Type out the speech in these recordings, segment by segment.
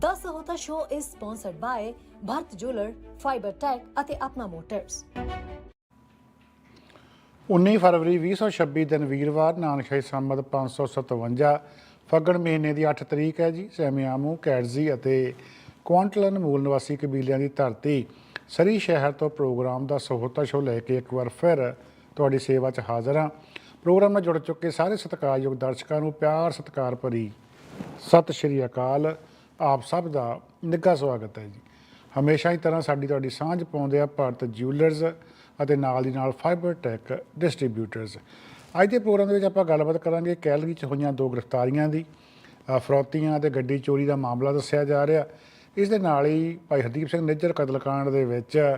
10 ਹੋਤਾ show is sponsored by Bharat jeweller fibre tech ਅਤੇ Apna motors 19 ਫਰਵਰੀ 2026 ਦਿਨ ਵੀਰਵਾਰ ਨਾਨਕਸ਼ਾਹੀ ਸੰਮਤ 557 ਫੱਗਣ ਮਹੀਨੇ ਦੀ 8 ਤਰੀਕ ਹੈ ਜੀ, ਸੈਮਿਆਮੂ, ਕੈਟਜ਼ੀ ਅਤੇ ਕੁਆਂਟਲਨ ਮੂਲ ਨਿਵਾਸੀ ਕਬੀਲਿਆਂ ਦੀ ਧਰਤੀ। ਸਰੀ ਸ਼ਹਿਰ ਤੋਂ ਪ੍ਰੋਗਰਾਮ ਦਾ ਸਹੋਤਾ ਸ਼ੋ ਲੈ ਕੇ ਇੱਕ ਵਾਰ ਫਿਰ ਤੁਹਾਡੀ ਸੇਵਾ 'ਚ ਹਾਜ਼ਰ ਹਾਂ। ਪ੍ਰੋਗਰਾਮ ਨਾਲ ਜੁੜ ਚੁੱਕੇ ਸਾਰੇ ਸਤਿਕਾਰਯੋਗ ਦਰਸ਼ਕਾਂ ਨੂੰ ਪਿਆਰ ਸਤਿਕਾਰ ਭਰੀ ਸਤਿ ਸ਼੍ਰੀ ਅਕਾਲ। ਆਪ ਸਭ ਦਾ ਨਿੱਘਾ ਸਵਾਗਤ ਹੈ ਜੀ। ਹਮੇਸ਼ਾ ਹੀ ਤਰ੍ਹਾਂ ਸਾਡੀ ਤੁਹਾਡੀ ਸਾਂਝ ਪਾਉਂਦੇ ਆ ਭਾਰਤ ਜਿਊਲਰਸ ਅਤੇ ਨਾਲ ਦੀ ਨਾਲ ਫਾਈਬਰ ਟੈਕ ਡਿਸਟ੍ਰੀਬਿਊਟਰਸ ਅੱਜ ਦੇ ਪ੍ਰੋਗਰਾਮ ਦੇ ਵਿੱਚ ਆਪਾਂ ਗੱਲਬਾਤ ਕਰਾਂਗੇ ਕੈਲਗਰੀ 'ਚ ਹੋਈਆਂ ਦੋ ਗ੍ਰਿਫਤਾਰੀਆਂ ਦੀ ਅ, ਫਰੌਤੀਆਂ ਤੇ ਗੱਡੀ ਚੋਰੀ ਦਾ ਮਾਮਲਾ ਦੱਸਿਆ ਜਾ ਰਿਹਾ। ਇਸ ਦੇ ਨਾਲ ਹੀ ਭਾਈ ਹਰਦੀਪ ਸਿੰਘ ਨਿੱਜਰ ਕਤਲकांड ਦੇ ਵਿੱਚ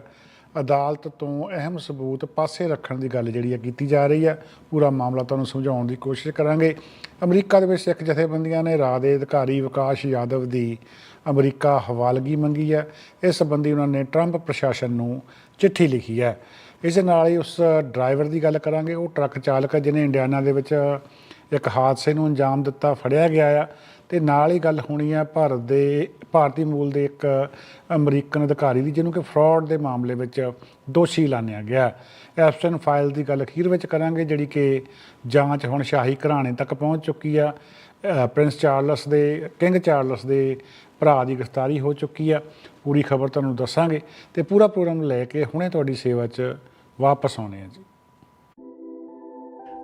ਅਦਾਲਤ ਤੋਂ ਅਹਿਮ ਸਬੂਤ ਪਾਸੇ ਰੱਖਣ ਦੀ ਗੱਲ ਜਿਹੜੀ ਹੈ ਕੀਤੀ ਜਾ ਰਹੀ ਹੈ। ਪੂਰਾ ਮਾਮਲਾ ਤੁਹਾਨੂੰ ਸਮਝਾਉਣ ਦੀ ਕੋਸ਼ਿਸ਼ ਕਰਾਂਗੇ। ਅਮਰੀਕਾ ਦੇ ਵਿੱਚ ਸਿੱਖ ਜਥੇਬੰਦੀਆਂ ਨੇ ਰਾਜ ਦੇ ਅਧਿਕਾਰੀ ਵਿਕਾਸ ਯਾਦਵ ਦੀ ਅਮਰੀਕਾ ਹਵਾਲਗੀ ਮੰਗੀ ਹੈ। ਇਸ ਸੰਬੰਧੀ ਉਹਨਾਂ ਨੇ ਟਰੰਪ ਪ੍ਰਸ਼ਾਸਨ ਨੂੰ ਚਿੱਠੀ ਲਿਖੀ ਹੈ। ਇਸ ਨਾਲ ਹੀ ਉਸ ਡਰਾਈਵਰ ਦੀ ਗੱਲ ਕਰਾਂਗੇ। ਉਹ ਟਰੱਕ ਚਾਲਕ ਹੈ, ਜਿਹਨੇ ਇੰਡੀਆਨਾ ਦੇ ਵਿੱਚ ਇੱਕ ਹਾਦਸੇ ਨੂੰ ਅੰਜਾਮ ਦਿੱਤਾ, ਫੜਿਆ ਗਿਆ ਆ। ਤੇ ਨਾਲ ਹੀ ਗੱਲ ਹੋਣੀ ਆ ਭਾਰਤ ਦੇ, ਭਾਰਤੀ ਮੂਲ ਦੇ ਇੱਕ ਅਮਰੀਕਨ ਅਧਿਕਾਰੀ ਦੀ, ਜਿਹਨੂੰ ਕਿ ਫਰਾਡ ਦੇ ਮਾਮਲੇ ਵਿੱਚ ਦੋਸ਼ੀ ਐਲਾਨਿਆ ਗਿਆ। ਐਪਸ਼ਨ ਫਾਈਲ ਦੀ ਗੱਲ ਅਖੀਰ ਵਿੱਚ ਕਰਾਂਗੇ, ਜਿਹੜੀ ਕਿ ਜਾਂਚ ਹੁਣ ਸ਼ਾਹੀ ਘਰਾਣੇ ਤੱਕ ਪਹੁੰਚ ਚੁੱਕੀ ਆ। ਪ੍ਰਿੰਸ ਚਾਰਲਸ ਦੇ, ਕਿੰਗ ਚਾਰਲਸ ਦੇ ਭਰਾ ਦੀ ਗ੍ਰਿਫਤਾਰੀ ਹੋ ਚੁੱਕੀ ਆ। ਪੂਰੀ ਖਬਰ ਤੁਹਾਨੂੰ ਦੱਸਾਂਗੇ ਤੇ ਪੂਰਾ ਪ੍ਰੋਗਰਾਮ ਲੈ ਕੇ ਹੁਣੇ ਤੁਹਾਡੀ ਸੇਵਾ 'ਚ ਵਾਪਸ ਆਉਣੇ ਆ ਜੀ।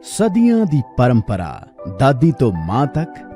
ਸਦੀਆਂ ਦੀ ਪਰੰਪਰਾ, ਦਾਦੀ ਤੋਂ ਮਾਂ ਤੱਕ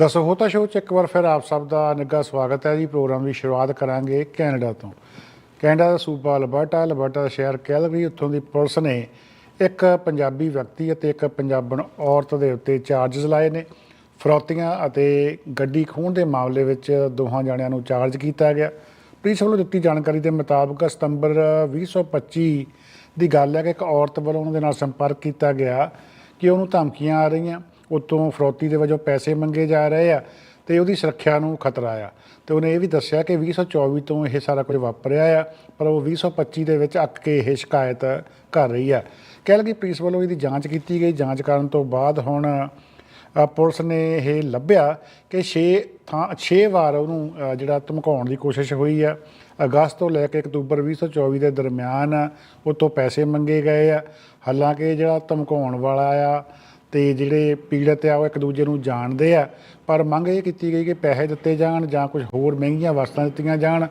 ਦਸੋ ਹੋਤਾ ਸ਼ੋਅ ਚ ਇੱਕ ਵਾਰ ਫਿਰ ਆਪ ਸਭ ਦਾ ਨਿੱਘਾ ਸਵਾਗਤ ਹੈ ਜੀ। ਪ੍ਰੋਗਰਾਮ ਦੀ ਸ਼ੁਰੂਆਤ ਕਰਾਂਗੇ ਕੈਨੇਡਾ ਤੋਂ। ਕੈਨੇਡਾ ਦਾ ਸੂਬਾ ਅਲਬਰਟਾ ਅਲਬਰਟਾ ਦਾ ਸ਼ਹਿਰ ਕੈਲਗਰੀ ਉੱਥੋਂ ਦੀ ਪੁਲਿਸ ਨੇ ਇੱਕ ਪੰਜਾਬੀ ਵਿਅਕਤੀ ਅਤੇ ਇੱਕ ਪੰਜਾਬਣ ਔਰਤ ਦੇ ਉੱਤੇ ਚਾਰਜਸ ਲਾਏ ਨੇ। ਫਰੌਤੀਆਂ ਅਤੇ ਗੱਡੀ ਖੋਹਣ ਦੇ ਮਾਮਲੇ ਵਿੱਚ ਦੋਹਾਂ ਜਣਿਆਂ ਨੂੰ ਚਾਰਜ ਕੀਤਾ ਗਿਆ। ਪੁਲਿਸ ਵੱਲੋਂ ਦਿੱਤੀ ਜਾਣਕਾਰੀ ਦੇ ਮੁਤਾਬਕ ਸਤੰਬਰ 2025 ਦੀ ਗੱਲ ਹੈ ਕਿ ਇੱਕ ਔਰਤ ਵੱਲੋਂ ਉਹਨਾਂ ਦੇ ਨਾਲ ਸੰਪਰਕ ਕੀਤਾ ਗਿਆ ਕਿ ਉਹਨੂੰ ਧਮਕੀਆਂ ਆ ਰਹੀਆਂ। ਉਤੋਂ ਫਰੋਤੀ ਦੇ ਵਜੋਂ ਪੈਸੇ ਮੰਗੇ ਜਾ ਰਹੇ ਆ ਤੇ ਉਹਦੀ ਸੁਰੱਖਿਆ ਨੂੰ ਖਤਰਾ ਆ। ਤੇ ਉਹਨੇ ਇਹ ਵੀ ਦੱਸਿਆ ਕਿ 2024 ਤੋਂ ਇਹ ਸਾਰਾ ਕੁਝ ਵਾਪਰਿਆ ਆ, ਪਰ ਉਹ 2025 ਦੇ ਵਿੱਚ ਅੱਕ ਕੇ ਇਹ ਸ਼ਿਕਾਇਤ ਕਰ ਰਹੀ ਆ। ਕਹਿ ਪੁਲਿਸ ਵੱਲੋਂ ਇਹਦੀ ਜਾਂਚ ਕੀਤੀ ਗਈ। ਜਾਂਚ ਕਰਨ ਤੋਂ ਬਾਅਦ ਹੁਣ ਪੁਲਿਸ ਨੇ ਇਹ ਲੱਭਿਆ ਕਿ 6 ਥਾਂ 6 ਵਾਰ ਉਹਨੂੰ ਜਿਹੜਾ ਧਮਕਾਉਣ ਦੀ ਕੋਸ਼ਿਸ਼ ਹੋਈ ਆ। ਅਗਸਤ ਤੋਂ ਲੈ ਕੇ ਅਕਤੂਬਰ 2024 ਦੇ ਦਰਮਿਆਨ ਉਹ ਤੋਂ ਪੈਸੇ ਮੰਗੇ ਗਏ ਆ। ਹਾਲਾਂਕਿ ਜਿਹੜਾ ਧਮਕਾਉਣ ਵਾਲਾ ਆ ਤੇ ਜਿਹੜੇ ਪੀੜਤ ਆ, ਉਹ ਇੱਕ ਦੂਜੇ ਨੂੰ ਜਾਣਦੇ ਆ। ਪਰ ਮੰਗ ਇਹ ਕੀਤੀ ਗਈ ਕਿ ਪੈਸੇ ਦਿੱਤੇ ਜਾਣ ਜਾਂ ਕੁਝ ਹੋਰ ਮਹਿੰਗੀਆਂ ਵਸਤਾਂ ਦਿੱਤੀਆਂ ਜਾਣ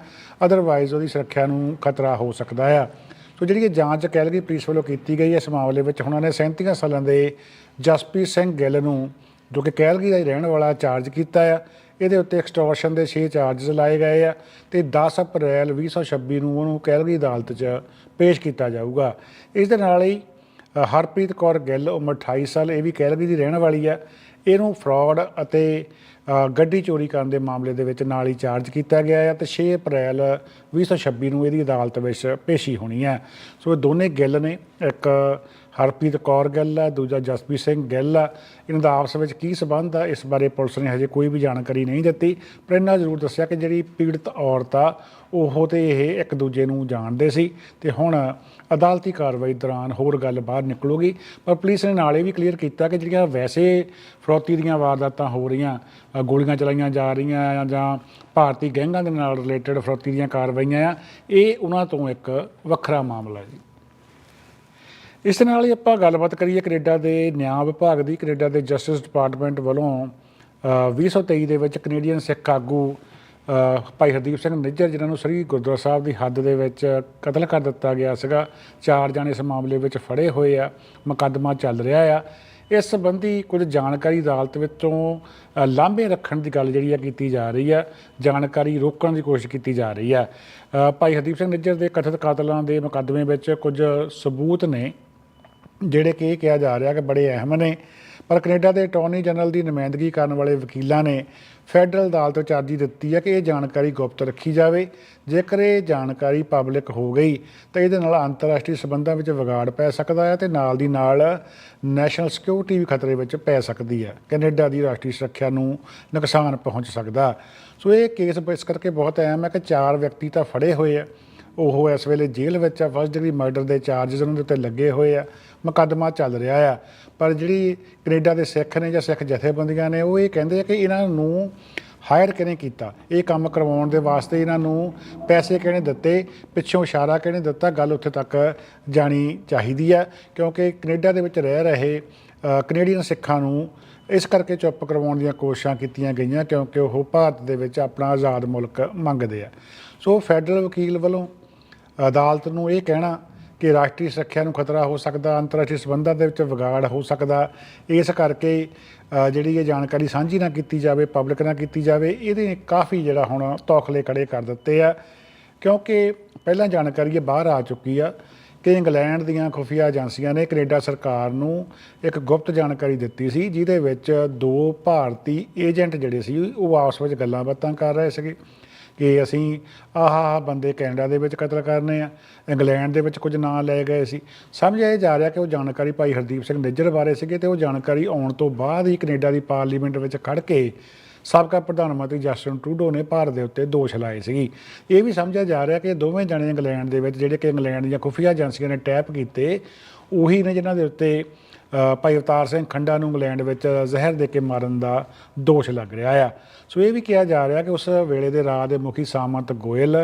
ਅਦਰਵਾਈਜ਼ ਉਹਦੀ ਸੁਰੱਖਿਆ ਨੂੰ ਖਤਰਾ ਹੋ ਸਕਦਾ ਆ। ਸੋ ਜਿਹੜੀ ਇਹ ਜਾਂਚ ਕੈਲਗਰੀ ਪੁਲਿਸ ਵੱਲੋਂ ਕੀਤੀ ਗਈ, ਇਸ ਮਾਮਲੇ ਵਿੱਚ ਉਹਨਾਂ ਨੇ 37 ਸਾਲਾਂ ਦੇ ਜਸਪ੍ਰੀਤ ਸਿੰਘ ਗਿੱਲ ਨੂੰ, ਜੋ ਕਿ ਕੈਲਗਰੀ ਦਾ ਹੀ ਰਹਿਣ ਵਾਲਾ ਚਾਰਜ ਕੀਤਾ ਆ। ਇਹਦੇ ਉੱਤੇ ਐਕਸਟੋਰਸ਼ਨ ਦੇ 6 ਚਾਰजेस ਲਾਏ ਗਏ ਆ ਤੇ 10 ਅਪ੍ਰੈਲ 2026 ਨੂੰ ਉਹਨੂੰ ਕੈਲਗਰੀ ਅਦਾਲਤ 'ਚ ਪੇਸ਼ ਕੀਤਾ ਜਾਊਗਾ। ਇਸ ਦੇ ਨਾਲ ਹੀ ਹਰਪ੍ਰੀਤ ਕੌਰ ਗਿੱਲ ਉਮਰ 28 ਸਾਲ, ਇਹ ਵੀ ਕੈਲਗਰੀ ਦੀ ਰਹਿਣ ਵਾਲੀ ਹੈ। ਇਹਨੂੰ ਫਰਾਡ ਅਤੇ ਗੱਡੀ ਚੋਰੀ ਕਰਨ ਦੇ ਮਾਮਲੇ ਦੇ ਵਿੱਚ ਨਾਲ ਹੀ ਚਾਰਜ ਕੀਤਾ ਗਿਆ ਹੈ ਤੇ 6 ਅਪ੍ਰੈਲ 2026 ਨੂੰ ਇਹਦੀ ਅਦਾਲਤ ਵਿੱਚ ਪੇਸ਼ੀ ਹੋਣੀ ਹੈ। ਸੋ ਇਹ ਦੋਨੇ ਗਿੱਲ ਨੇ ਇੱਕ ਹਰਪ੍ਰੀਤ ਕੌਰ ਗਿੱਲ ਆ ਦੂਜਾ ਜਸਪੀਤ ਸਿੰਘ ਗਿੱਲ ਆ ਇਹਨਾਂ ਦਾ ਆਪਸ ਵਿੱਚ ਕੀ ਸਬੰਧ ਆ ਇਸ ਬਾਰੇ ਪੁਲਿਸ ਨੇ ਹਜੇ ਕੋਈ ਵੀ ਜਾਣਕਾਰੀ ਨਹੀਂ ਦਿੱਤੀ। ਪਰ ਇਹਨਾਂ ਜ਼ਰੂਰ ਦੱਸਿਆ ਕਿ ਜਿਹੜੀ ਪੀੜਤ ਔਰਤ ਆ, ਉਹ ਤੇ ਇਹ ਇੱਕ ਦੂਜੇ ਨੂੰ ਜਾਣਦੇ ਸੀ। ਤੇ ਹੁਣ ਅਦਾਲਤੀ ਕਾਰਵਾਈ ਦੌਰਾਨ ਹੋਰ ਗੱਲ ਬਾਹਰ ਨਿਕਲੂਗੀ। ਪਰ ਪੁਲਿਸ ਨੇ ਨਾਲੇ ਵੀ ਕਲੀਅਰ ਕੀਤਾ ਕਿ ਜਿਹੜੀਆਂ ਵੈਸੇ ਫਰੋਤੀ ਦੀਆਂ ਵਾਰਦਾਤਾਂ ਹੋ ਰਹੀਆਂ ਗੋਲੀਆਂ ਚਲਾਈਆਂ ਜਾ ਰਹੀਆਂ ਆ ਜਾਂ ਭਾਰਤੀ ਗੈਂਗਾਂ ਦੇ ਨਾਲ ਰਿਲੇਟਡ ਫਰੋਤੀ ਦੀਆਂ ਕਾਰਵਾਈਆਂ ਆ, ਇਹ ਉਹਨਾਂ ਤੋਂ ਇੱਕ ਵੱਖਰਾ ਮਾਮਲਾ ਜੀ। ਇਸ ਨਾਲ ਹੀ ਆਪਾਂ ਗੱਲਬਾਤ ਕਰੀਏ ਕੈਨੇਡਾ ਦੇ ਨਿਆਂ ਵਿਭਾਗ ਦੀ ਕੈਨੇਡਾ ਦੇ ਜਸਟਿਸ ਡਿਪਾਰਟਮੈਂਟ ਵੱਲੋਂ ਅ, 2023 ਦੇ ਵਿੱਚ ਕੈਨੇਡੀਅਨ ਸਿੱਖ ਆਗੂ ਭਾਈ ਹਰਦੀਪ ਸਿੰਘ ਨਿੱਜਰ ਜਿਨ੍ਹਾਂ ਨੂੰ ਸ੍ਰੀ ਗੁਰਦੁਆਰਾ ਸਾਹਿਬ ਦੀ ਹੱਦ ਦੇ ਵਿੱਚ ਕਤਲ ਕਰ ਦਿੱਤਾ ਗਿਆ ਸੀਗਾ ਚਾਰ ਜਾਣੇ ਇਸ ਮਾਮਲੇ ਵਿੱਚ ਫੜੇ ਹੋਏ ਆ ਮੁਕੱਦਮਾ ਚੱਲ ਰਿਹਾ ਆ। ਇਸ ਸੰਬੰਧੀ ਕੁਝ ਜਾਣਕਾਰੀ ਅਦਾਲਤ ਵਿੱਚੋਂ ਲਾਂਭੇ ਰੱਖਣ ਦੀ ਗੱਲ ਜਿਹੜੀ ਆ ਕੀਤੀ ਜਾ ਰਹੀ ਆ ਜਾਣਕਾਰੀ ਰੋਕਣ ਦੀ ਕੋਸ਼ਿਸ਼ ਕੀਤੀ ਜਾ ਰਹੀ ਆ। ਭਾਈ ਹਰਦੀਪ ਸਿੰਘ ਨਿੱਜਰ ਦੇ ਕਥਿਤ ਕਾਤਲਾਂ ਦੇ ਮੁਕੱਦਮੇ ਵਿੱਚ ਕੁਝ ਸਬੂਤ ਨੇ। ਜਿਹੜੇ ਕਿ ਇਹ ਕਿਹਾ ਜਾ ਰਿਹਾ ਕਿ ਬੜੇ ਅਹਿਮ ਨੇ, ਪਰ ਕੈਨੇਡਾ ਦੇ ਅਟਾਰਨੀ ਜਨਰਲ ਦੀ ਨੁਮਾਇੰਦਗੀ ਕਰਨ ਵਾਲੇ ਵਕੀਲਾਂ ਨੇ ਫੈਡਰਲ ਅਦਾਲਤ ਵਿੱਚ ਅਰਜ਼ੀ ਦਿੱਤੀ ਹੈ ਕਿ ਇਹ ਜਾਣਕਾਰੀ ਗੁਪਤ ਰੱਖੀ ਜਾਵੇ। ਜੇਕਰ ਇਹ ਜਾਣਕਾਰੀ ਪਬਲਿਕ ਹੋ ਗਈ, ਤਾਂ ਇਹਦੇ ਨਾਲ ਅੰਤਰਰਾਸ਼ਟਰੀ ਸਬੰਧਾਂ ਵਿੱਚ ਵਿਗਾੜ ਪੈ ਸਕਦਾ ਹੈ ਤੇ ਨਾਲ ਦੀ ਨਾਲ ਨੈਸ਼ਨਲ ਸਿਕਿਉਰਿਟੀ ਵੀ ਖਤਰੇ ਵਿੱਚ ਪੈ ਸਕਦੀ ਹੈ। ਕੈਨੇਡਾ ਦੀ ਰਾਸ਼ਟਰੀ ਸੁਰੱਖਿਆ ਨੂੰ ਨੁਕਸਾਨ ਪਹੁੰਚ ਸਕਦਾ। ਸੋ ਇਹ ਕੇਸ ਇਸ ਕਰਕੇ ਬਹੁਤ ਅਹਿਮ ਹੈ ਕਿ ਚਾਰ ਵਿਅਕਤੀ ਤਾਂ ਫੜੇ ਹੋਏ ਆ। ਉਹ ਇਸ ਵੇਲੇ ਜੇਲ੍ਹ ਵਿੱਚ ਆ ਫਸਟ ਡਿਗਰੀ ਮਰਡਰ ਦੇ ਚਾਰਜਸ ਉਹਨਾਂ ਦੇ ਉੱਤੇ ਲੱਗੇ ਹੋਏ ਆ ਮੁਕੱਦਮਾ ਚੱਲ ਰਿਹਾ ਆ। ਪਰ ਜਿਹੜੀ ਕੈਨੇਡਾ ਦੇ ਸਿੱਖ ਨੇ ਜਾਂ ਸਿੱਖ ਜਥੇਬੰਦੀਆਂ ਨੇ ਉਹ ਇਹ ਕਹਿੰਦੇ ਆ ਕਿ ਇਹਨਾਂ ਨੂੰ ਹਾਇਰ ਕਿਹਨੇ ਕੀਤਾ? ਇਹ ਕੰਮ ਕਰਵਾਉਣ ਦੇ ਵਾਸਤੇ ਇਹਨਾਂ ਨੂੰ ਪੈਸੇ ਕਿਹਨੇ ਦਿੱਤੇ? ਪਿੱਛੋਂ ਇਸ਼ਾਰਾ ਕਿਹਨੇ ਦਿੱਤਾ? ਗੱਲ ਉੱਥੇ ਤੱਕ ਜਾਣੀ ਚਾਹੀਦੀ ਆ ਕਿਉਂਕਿ ਕੈਨੇਡਾ ਦੇ ਵਿੱਚ ਰਹਿ ਰਹੇ ਅ, ਕੈਨੇਡੀਅਨ ਸਿੱਖਾਂ ਨੂੰ ਇਸ ਕਰਕੇ ਚੁੱਪ ਕਰਵਾਉਣ ਦੀਆਂ ਕੋਸ਼ਿਸ਼ਾਂ ਕੀਤੀਆਂ ਗਈਆਂ ਕਿਉਂਕਿ ਉਹ ਭਾਰਤ ਦੇ ਵਿੱਚ ਆਪਣਾ ਆਜ਼ਾਦ ਮੁਲਕ ਮੰਗਦੇ ਆ। ਸੋ ਫੈਡਰਲ ਵਕੀਲ ਵੱਲੋਂ ਅਦਾਲਤ ਨੂੰ ਇਹ ਕਹਿਣਾ ਕਿ ਰਾਸ਼ਟਰੀ ਸੁਰੱਖਿਆ ਨੂੰ ਖਤਰਾ ਹੋ ਸਕਦਾ, ਅੰਤਰਰਾਸ਼ਟਰੀ ਸਬੰਧਾਂ ਦੇ ਵਿੱਚ ਵਿਗਾੜ ਹੋ ਸਕਦਾ। ਇਸ ਕਰਕੇ ਜਿਹੜੀ ਇਹ ਜਾਣਕਾਰੀ ਸਾਂਝੀ ਨਾ ਕੀਤੀ ਜਾਵੇ, ਪਬਲਿਕ ਨਾ ਕੀਤੀ ਜਾਵੇ, ਇਹਦੇ ਕਾਫੀ ਜਿਹੜਾ ਹੁਣ ਤੌਖਲੇ ਖੜੇ ਕਰ ਦਿੱਤੇ ਆ। ਕਿਉਂਕਿ ਪਹਿਲਾਂ ਜਾਣਕਾਰੀ ਇਹ ਬਾਹਰ ਆ ਚੁੱਕੀ ਆ ਕਿ ਇੰਗਲੈਂਡ ਦੀਆਂ ਖੁਫੀਆ ਏਜੰਸੀਆਂ ਨੇ ਕੈਨੇਡਾ ਸਰਕਾਰ ਨੂੰ ਇੱਕ ਗੁਪਤ ਜਾਣਕਾਰੀ ਦਿੱਤੀ ਸੀ, ਜਿਹਦੇ ਵਿੱਚ ਦੋ ਭਾਰਤੀ ਏਜੰਟ ਜਿਹੜੇ ਸੀ, ਉਹ ਆਪਸ ਵਿੱਚ ਗੱਲਾਂ ਬਾਤਾਂ ਕਰ ਰਹੇ ਸੀਗੇ। ਕਿ ਅਸੀਂ ਆਹ ਆਹ ਬੰਦੇ ਕੈਨੇਡਾ ਦੇ ਵਿੱਚ ਕਤਲ ਕਰਨੇ ਆ, ਇੰਗਲੈਂਡ ਦੇ ਵਿੱਚ ਕੁਝ ਨਾਂ ਲਏ ਗਏ ਸੀ। ਸਮਝਿਆ ਇਹ ਜਾ ਰਿਹਾ ਕਿ ਉਹ ਜਾਣਕਾਰੀ ਭਾਈ ਹਰਦੀਪ ਸਿੰਘ ਨਿੱਜਰ ਬਾਰੇ ਸੀਗੇ ਤੇ ਉਹ ਜਾਣਕਾਰੀ ਆਉਣ ਤੋਂ ਬਾਅਦ ਹੀ ਕੈਨੇਡਾ ਦੀ ਪਾਰਲੀਮੈਂਟ ਵਿੱਚ ਖੜ ਕੇ ਸਾਬਕਾ ਪ੍ਰਧਾਨ ਮੰਤਰੀ ਜਸਟਿਨ ਟਰੂਡੋ ਨੇ ਭਾਰਤ ਦੇ ਉੱਤੇ ਦੋਸ਼ ਲਾਏ ਸੀਗੀ। ਇਹ ਵੀ ਸਮਝਿਆ ਜਾ ਰਿਹਾ ਕਿ ਦੋਵੇਂ ਜਣੇ ਇੰਗਲੈਂਡ ਦੇ ਵਿੱਚ ਜਿਹੜੇ ਕਿ ਇੰਗਲੈਂਡ ਦੀਆਂ ਖੁਫੀਆ ਏਜੰਸੀਆਂ ਨੇ ਟੈਪ ਕੀਤੇ, ਉਹੀ ਨੇ ਜਿਨ੍ਹਾਂ ਦੇ ਉੱਤੇ ਭਾਈ ਅਵਤਾਰ ਸਿੰਘ ਖੰਡਾ ਨੂੰ ਇੰਗਲੈਂਡ ਵਿੱਚ ਜ਼ਹਿਰ ਦੇ ਕੇ ਮਾਰਨ ਦਾ ਦੋਸ਼ ਲੱਗ ਰਿਹਾ ਆ। ਸੋ ਇਹ ਵੀ ਕਿਹਾ ਜਾ ਰਿਹਾ ਕਿ ਉਸ ਵੇਲੇ ਦੇ ਰਾਜ ਦੇ ਮੁਖੀ ਸਾਮੰਤ ਗੋਇਲ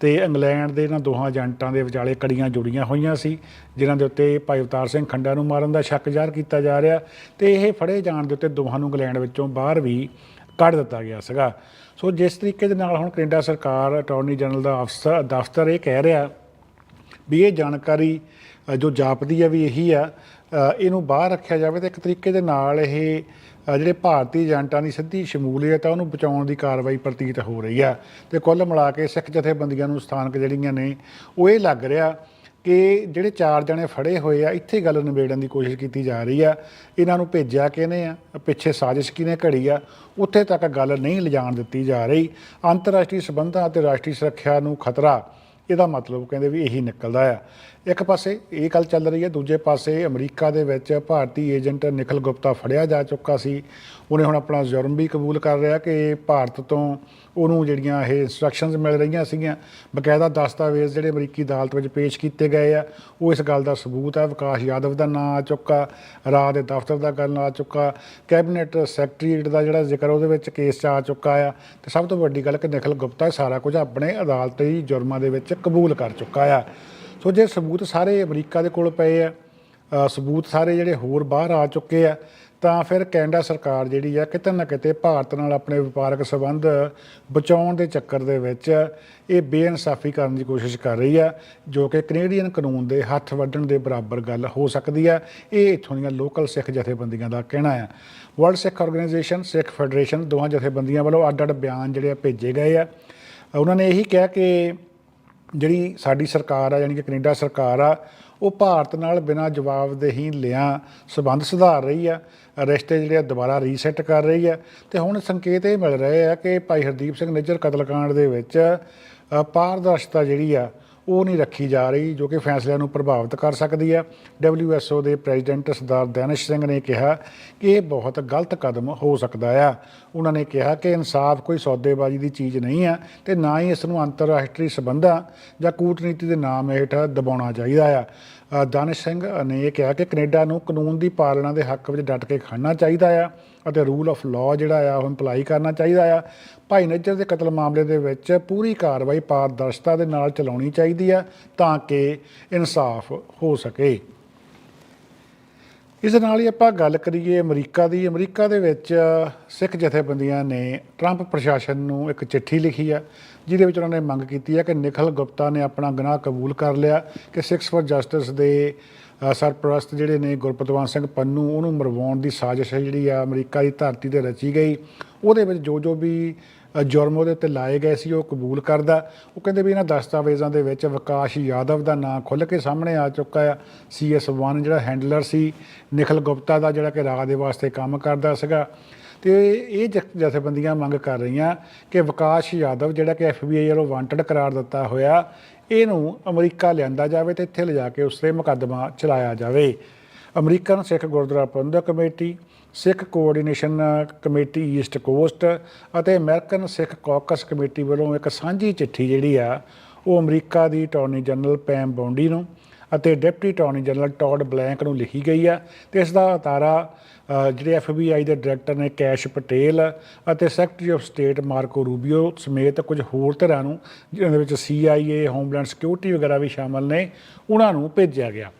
ਤੇ ਇੰਗਲੈਂਡ ਦੇ ਇਹਨਾਂ ਦੋਹਾਂ ਏਜੰਟਾਂ ਦੇ ਵਿਚਾਲੇ ਕੜੀਆਂ ਜੁੜੀਆਂ ਹੋਈਆਂ ਸੀ, ਜਿਨ੍ਹਾਂ ਦੇ ਉੱਤੇ ਭਾਈ ਅਵਤਾਰ ਸਿੰਘ ਖੰਡਾ ਨੂੰ ਮਾਰਨ ਦਾ ਸ਼ੱਕ ਜ਼ਾਹਰ ਕੀਤਾ ਜਾ ਰਿਹਾ ਤੇ ਇਹ ਫੜੇ ਜਾਣ ਦੇ ਉੱਤੇ ਦੋਹਾਂ ਨੂੰ ਇੰਗਲੈਂਡ ਵਿੱਚੋਂ ਬਾਹਰ ਵੀ ਕੱਢ ਦਿੱਤਾ ਗਿਆ ਸੀਗਾ। ਸੋ ਜਿਸ ਤਰੀਕੇ ਦੇ ਨਾਲ ਹੁਣ ਕੈਨੇਡਾ ਸਰਕਾਰ ਅਟਾਰਨੀ ਜਨਰਲ ਦਾ ਅਫਸਰ ਦਫ਼ਤਰ ਇਹ ਕਹਿ ਰਿਹਾ ਵੀ ਇਹ ਜਾਣਕਾਰੀ ਜੋ ਜਾਪਦੀ ਹੈ ਵੀ ਇਹੀ ਆ ਇਹਨੂੰ ਬਾਹਰ ਰੱਖਿਆ ਜਾਵੇ ਤੇ ਇੱਕ ਤਰੀਕੇ ਦੇ ਨਾਲ ਇਹ ਜਿਹੜੇ ਭਾਰਤੀ ਏਜੰਟਾਂ ਦੀ ਸਿੱਧੀ ਸ਼ਮੂਲੀਅਤ ਆ, ਉਹਨੂੰ ਬਚਾਉਣ ਦੀ ਕਾਰਵਾਈ ਪ੍ਰਤੀਤ ਹੋ ਰਹੀ ਆ। ਤੇ ਕੁੱਲ ਮਿਲਾ ਕੇ ਸਿੱਖ ਜਥੇਬੰਦੀਆਂ ਨੂੰ ਸਥਾਨਕ ਜਿਹੜੀਆਂ ਨੇ, ਉਹ ਇਹ ਲੱਗ ਰਿਹਾ ਕਿ ਜਿਹੜੇ ਚਾਰ ਜਣੇ ਫੜੇ ਹੋਏ ਆ, ਇੱਥੇ ਗੱਲ ਨਿਬੇੜਨ ਦੀ ਕੋਸ਼ਿਸ਼ ਕੀਤੀ ਜਾ ਰਹੀ ਆ। ਇਹਨਾਂ ਨੂੰ ਭੇਜਿਆ ਕਿਹਨੇ ਆ? ਪਿੱਛੇ ਸਾਜ਼ਿਸ਼ ਕਿਹਨੇ ਘੜੀ ਆ? ਉੱਥੇ ਤੱਕ ਗੱਲ ਨਹੀਂ ਲਿਜਾਣ ਦਿੱਤੀ ਜਾ ਰਹੀ। ਅੰਤਰਰਾਸ਼ਟਰੀ ਸਬੰਧਾਂ ਅਤੇ ਰਾਸ਼ਟਰੀ ਸੁਰੱਖਿਆ ਨੂੰ ਖਤਰਾ ਇਹਦਾ ਮਤਲਬ ਕਹਿੰਦੇ ਵੀ ਇਹੀ ਨਿਕਲਦਾ ਆ। ਇੱਕ ਪਾਸੇ ਇਹ ਗੱਲ ਚੱਲ ਰਹੀ ਹੈ, ਦੂਜੇ ਪਾਸੇ ਅਮਰੀਕਾ ਦੇ ਵਿੱਚ ਭਾਰਤੀ ਏਜੰਟ ਨਿਖਲ ਗੁਪਤਾ ਫੜਿਆ ਜਾ ਚੁੱਕਾ ਸੀ। ਉਹਨੇ ਹੁਣ ਆਪਣਾ ਜੁਰਮ ਵੀ ਕਬੂਲ ਕਰ ਰਿਹਾ ਕਿ ਭਾਰਤ ਤੋਂ ਉਹਨੂੰ ਜਿਹੜੀਆਂ ਇਹ ਇਨਸਟਰਕਸ਼ਨਸ ਮਿਲ ਰਹੀਆਂ ਸੀਗੀਆਂ, ਬਕਾਇਦਾ ਦਸਤਾਵੇਜ਼ ਜਿਹੜੇ ਅਮਰੀਕੀ ਅਦਾਲਤ ਵਿੱਚ ਪੇਸ਼ ਕੀਤੇ ਗਏ ਆ, ਉਹ ਇਸ ਗੱਲ ਦਾ ਸਬੂਤ ਹੈ ਵਿਕਾਸ ਯਾਦਵ ਦਾ ਨਾਂ ਆ ਚੁੱਕਾ ਰਾਜ ਦੇ ਦਫ਼ਤਰ ਦਾ ਗੱਲ ਆ ਚੁੱਕਾ, ਕੈਬਨਿਟ ਸੈਕਟਰੀਏਟ ਦਾ ਜਿਹੜਾ ਜ਼ਿਕਰ ਉਹਦੇ ਵਿੱਚ ਕੇਸ 'ਚ ਆ ਚੁੱਕਾ ਆ, ਤੇ ਸਭ ਤੋਂ ਵੱਡੀ ਗੱਲ ਕਿ ਨਿਖਲ ਗੁਪਤਾ ਇਹ ਸਾਰਾ ਕੁਝ ਆਪਣੇ ਅਦਾਲਤੀ ਜੁਰਮਾਂ ਦੇ ਵਿੱਚ ਕਬੂਲ ਕਰ ਚੁੱਕਾ ਆ। ਸੋ ਜੇ ਸਬੂਤ ਸਾਰੇ ਅਮਰੀਕਾ ਦੇ ਕੋਲ ਪਏ ਆ ਸਬੂਤ ਸਾਰੇ ਜਿਹੜੇ ਹੋਰ ਬਾਹਰ ਆ ਚੁੱਕੇ ਆ, ਤਾਂ ਫਿਰ ਕੈਨੇਡਾ ਸਰਕਾਰ ਜਿਹੜੀ ਆ ਕਿਤੇ ਨਾ ਕਿਤੇ ਭਾਰਤ ਨਾਲ ਆਪਣੇ ਵਪਾਰਕ ਸੰਬੰਧ ਬਚਾਉਣ ਦੇ ਚੱਕਰ ਦੇ ਵਿੱਚ ਇਹ ਬੇਇਨਸਾਫੀ ਕਰਨ ਦੀ ਕੋਸ਼ਿਸ਼ ਕਰ ਰਹੀ ਆ, ਜੋ ਕਿ ਕੈਨੇਡੀਅਨ ਕਾਨੂੰਨ ਦੇ ਹੱਥ ਵੱਢਣ ਦੇ ਬਰਾਬਰ ਗੱਲ ਹੋ ਸਕਦੀ ਆ। ਇਹ ਇੱਥੋਂ ਦੀਆਂ ਲੋਕਲ ਸਿੱਖ ਜਥੇਬੰਦੀਆਂ ਦਾ ਕਹਿਣਾ ਆ। World Sikh organisation Sikh federation ਦੋਹਾਂ ਜਥੇਬੰਦੀਆਂ ਵੱਲੋਂ ਅੱਡ-ਅੱਡ ਬਿਆਨ ਜਿਹੜੇ ਆ ਭੇਜੇ ਗਏ ਆ। ਉਹਨਾਂ ਨੇ ਇਹੀ ਕਿਹਾ ਕਿ ਜਿਹੜੀ ਸਾਡੀ ਸਰਕਾਰ ਆ, ਯਾਨੀ ਕਿ ਕੈਨੇਡਾ ਸਰਕਾਰ ਆ ਉਹ ਭਾਰਤ ਨਾਲ ਬਿਨਾਂ ਜਵਾਬਦੇਹੀ ਲਿਆਂ ਸਬੰਧ ਸੁਧਾਰ ਰਹੀ ਆ, ਰਿਸ਼ਤੇ ਜਿਹੜੇ ਆ ਦੁਬਾਰਾ ਰੀਸੈਟ ਕਰ ਰਹੀ ਆ ਤੇ ਹੁਣ ਸੰਕੇਤ ਇਹ ਮਿਲ ਰਹੇ ਆ ਕਿ ਭਾਈ ਹਰਦੀਪ ਸਿੰਘ ਨਿੱਜਰ ਕਤਲकांड ਦੇ ਵਿੱਚ ਪਾਰਦਰਸ਼ਤਾ ਜਿਹੜੀ ਆ ਉਹ ਨਹੀਂ ਰੱਖੀ ਜਾ ਰਹੀ ਜੋ ਕਿ ਫੈਸਲਿਆਂ ਨੂੰ ਪ੍ਰਭਾਵਿਤ ਕਰ ਸਕਦੀ ਹੈ। WHO ਦੇ ਪ੍ਰੈਜ਼ੀਡੈਂਟ ਸਰਦਾਰ ਦੈਨਿਸ਼ ਸਿੰਘ ਨੇ ਕਿਹਾ ਕਿ ਇਹ ਬਹੁਤ ਗਲਤ ਕਦਮ ਹੋ ਸਕਦਾ ਆ। ਉਹਨਾਂ ਨੇ ਕਿਹਾ ਕਿ ਇਨਸਾਫ ਕੋਈ ਸੌਦੇਬਾਜ਼ੀ ਦੀ ਚੀਜ਼ ਨਹੀਂ ਹੈ ਤੇ ਨਾ ਹੀ ਇਸ ਨੂੰ ਅੰਤਰਰਾਸ਼ਟਰੀ ਸਬੰਧਾਂ ਜਾਂ ਕੂਟਨੀਤੀ ਦੇ ਨਾਮ ਹੇਠ ਦਬਾਉਣਾ ਚਾਹੀਦਾ ਆ। ਦਾਨਿਸ਼ ਸਿੰਘ ਨੇ ਇਹ ਕਿਹਾ ਕਿ ਕੈਨੇਡਾ ਨੂੰ ਕਾਨੂੰਨ ਦੀ ਪਾਲਣਾ ਦੇ ਹੱਕ ਵਿੱਚ ਡਟ ਕੇ ਖੜਨਾ ਚਾਹੀਦਾ ਆ ਅਤੇ ਰੂਲ ਆਫ ਲਾਅ ਜਿਹੜਾ ਆ ਉਹ ਇੰਪਲਾਈ ਕਰਨਾ ਚਾਹੀਦਾ ਆ। ਭਾਈ ਨੱਜਰ ਦੇ ਕਤਲ ਮਾਮਲੇ ਦੇ ਵਿੱਚ ਪੂਰੀ ਕਾਰਵਾਈ ਪਾਰਦਰਸ਼ਤਾ ਦੇ ਨਾਲ ਚਲਾਉਣੀ ਚਾਹੀਦੀ ਆ ਤਾਂ ਕਿ ਇਨਸਾਫ ਹੋ ਸਕੇ। ਇਸ ਨਾਲ ਹੀ ਆਪਾਂ ਗੱਲ ਕਰੀਏ ਅਮਰੀਕਾ ਦੀ। ਅਮਰੀਕਾ ਦੇ ਵਿੱਚ ਸਿੱਖ ਜਥੇਬੰਦੀਆਂ ਨੇ ਟਰੰਪ ਪ੍ਰਸ਼ਾਸਨ ਨੂੰ ਇੱਕ ਚਿੱਠੀ ਲਿਖੀ ਆ, ਜਿਹਦੇ ਵਿੱਚ ਉਹਨਾਂ ਨੇ ਮੰਗ ਕੀਤੀ ਹੈ ਕਿ ਨਿਖਲ ਗੁਪਤਾ ਨੇ ਆਪਣਾ ਗੁਨਾਹ ਕਬੂਲ ਕਰ ਲਿਆ, ਕਿ ਸਿਕਸ ਫॉर ਜਸਟਿਸ ਦੇ ਸਰਪ੍ਰਸਤ ਜਿਹੜੇ ਨੇ ਗੁਰਪਤਵੰਤ ਸਿੰਘ ਪੰਨੂ, ਉਹਨੂੰ ਮਰਵਾਉਣ ਦੀ ਸਾਜ਼ਿਸ਼ ਹੈ ਜਿਹੜੀ ਆ ਅਮਰੀਕਾ ਦੀ ਧਰਤੀ ਤੇ ਰਚੀ ਗਈ। ਉਹਦੇ ਵਿੱਚ ਜੋ ਜੋ ਵੀ ਜੁਰਮ ਉਹਦੇ ਉੱਤੇ ਲਾਏ ਗਏ ਸੀ, ਉਹ ਕਬੂਲ ਕਰਦਾ। ਉਹ ਕਹਿੰਦੇ ਵੀ ਇਹਨਾਂ ਦਸਤਾਵੇਜ਼ਾਂ ਦੇ ਵਿੱਚ ਵਿਕਾਸ ਯਾਦਵ ਦਾ ਨਾਂ ਖੁੱਲ੍ਹ ਕੇ ਸਾਹਮਣੇ ਆ ਚੁੱਕਾ ਆ। CS1 ਜਿਹੜਾ ਹੈਂਡਲਰ ਸੀ, ਨਿਖਲ ਗੁਪਤਾ ਦਾ ਜਿਹੜਾ ਕਿ ਰਾਹ ਦੇ ਵਾਸਤੇ ਕੰਮ ਕਰਦਾ ਸੀਗਾ। ਤੇ ਇਹ ਜ- ਜਥੇਬੰਦੀਆਂ ਮੰਗ ਕਰ ਰਹੀਆਂ ਕਿ ਵਿਕਾਸ ਯਾਦਵ ਜਿਹੜਾ ਕਿ FBI ਵੱਲੋਂ ਵਾਂਟਡ ਕਰਾਰ ਦਿੱਤਾ ਹੋਇਆ, ਇਹਨੂੰ ਅਮਰੀਕਾ ਲਿਆਂਦਾ ਜਾਵੇ ਤੇ ਇੱਥੇ ਲਿਜਾ ਕੇ ਉਸ ਤੇ ਮੁਕੱਦਮਾ ਚਲਾਇਆ ਜਾਵੇ। American Sikh Gurdwara Prabandhak committee Sikh coordination committee east coast ਅਤੇ ਅਮਰੀਕਨ ਸਿੱਖ ਕੌਕਸ ਕਮੇਟੀ ਵੱਲੋਂ ਇੱਕ ਸਾਂਝੀ ਚਿੱਠੀ ਜਿਹੜੀ ਆ ਉਹ ਅਮਰੀਕਾ ਦੀ ਅਟਾਰਨੀ ਜਨਰਲ ਪੈਮ ਬੌਂਡੀ ਨੂੰ ਅਤੇ deputy attorney general Todd Blanche ਨੂੰ ਲਿਖੀ ਗਈ ਆ ਤੇ ਇਸ ਦਾ ਅਤਾਰਾ ਅ, ਜਿਹੜੇ FBI ਦੇ ਡਾਇਰੈਕਟਰ ਨੇ ਕੈਸ਼ ਪਟੇਲ ਅਤੇ secretary of state Marco Rubio ਸਮੇਤ ਕੁਝ ਹੋਰ ਧਿਰਾਂ ਨੂੰ ਜਿਹਨਾਂ ਦੇ ਵਿੱਚ CIA ਹੋਮਲੈਂਡ ਸਿਕਿਉਰਿਟੀ ਵਗੈਰਾ ਵੀ ਸ਼ਾਮਲ ਨੇ ਉਹਨਾਂ ਨੂੰ ਭੇਜਿਆ ਗਿਆ।